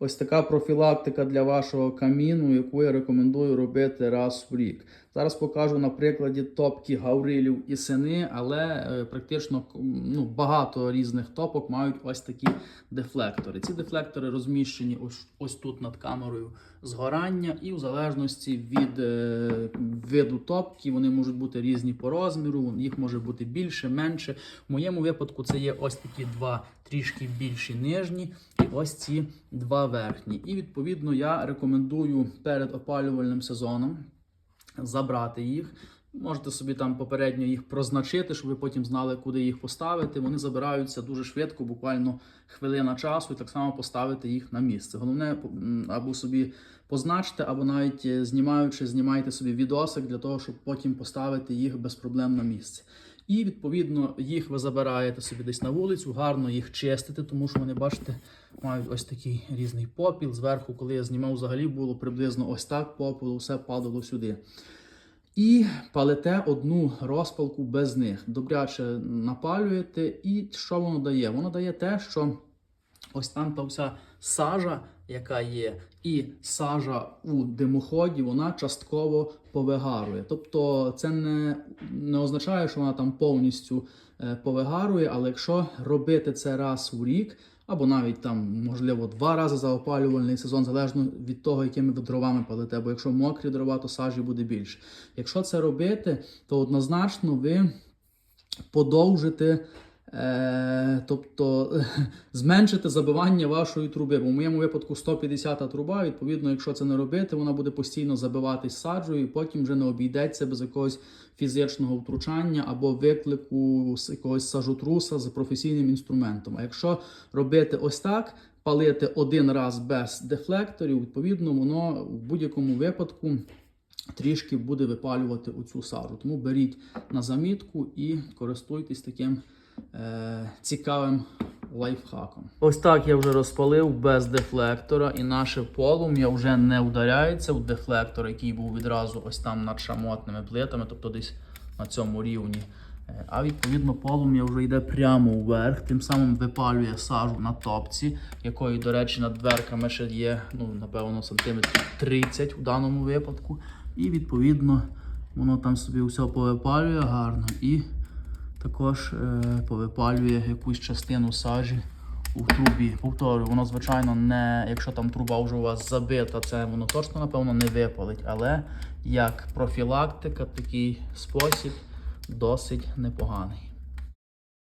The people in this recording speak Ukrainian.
ось така профілактика для вашого каміну, яку я рекомендую робити раз в рік. Зараз покажу на прикладі топки Гаврилів і сини, але е, практично ну, багато різних топок мають ось такі дефлектори. Ці дефлектори розміщені ось, ось тут над камерою згорання, і в залежності від е, виду топки вони можуть бути різні по розміру, їх може бути більше, менше. В моєму випадку це є ось такі два трішки більші нижні, і ось ці два верхні. І відповідно я рекомендую перед опалювальним сезоном забрати їх. Можете собі там попередньо їх прозначити, щоб ви потім знали, куди їх поставити. Вони забираються дуже швидко, буквально хвилина часу, і так само поставити їх на місце. Головне або собі позначте, або навіть е, знімаючи, знімайте собі відосик для того, щоб потім поставити їх без проблем на місце. І відповідно їх ви забираєте собі десь на вулицю, гарно їх чистите, тому що вони, бачите, мають ось такий різний попіл. Зверху, коли я знімав, взагалі було приблизно ось так попелу, все падало сюди. І палите одну розпалку без них. Добряче напалюєте. І що воно дає? Воно дає те, що ось там та вся сажа, яка є, і сажа у димоході, вона частково повигарує. Тобто це не, не означає, що вона там повністю е, повигарує, але якщо робити це раз у рік, або навіть там, можливо, два рази за опалювальний сезон, залежно від того, якими ви дровами палите. Бо якщо мокрі дрова, то сажі буде більше. Якщо це робити, то однозначно ви подовжите. Е, тобто зменшити забивання вашої труби. Бо в моєму випадку 150 труба. Відповідно, якщо це не робити, вона буде постійно забиватись саджею, і потім вже не обійдеться без якогось фізичного втручання або виклику з якогось сажотруса з професійним інструментом. А якщо робити ось так, палити один раз без дефлекторів, відповідно, воно в будь-якому випадку. Трішки буде випалювати оцю сажу. Тому беріть на замітку і користуйтесь таким е, цікавим лайфхаком. Ось так я вже розпалив без дефлектора, і наше полум'я вже не вдаряється в дефлектор, який був відразу ось там над шамотними плитами, тобто десь на цьому рівні. Е, А відповідно полум'я вже йде прямо вверх, тим самим випалює сажу на топці, якої, до речі, над дверками ще є, ну, напевно, сантиметрів 30 у даному випадку. І відповідно воно там собі все повипалює гарно і також е, повипалює якусь частину сажі у трубі. Повторюю, воно, звичайно, не, якщо там труба вже у вас забита, це воно точно, напевно, не випалить. Але як профілактика, такий спосіб досить непоганий.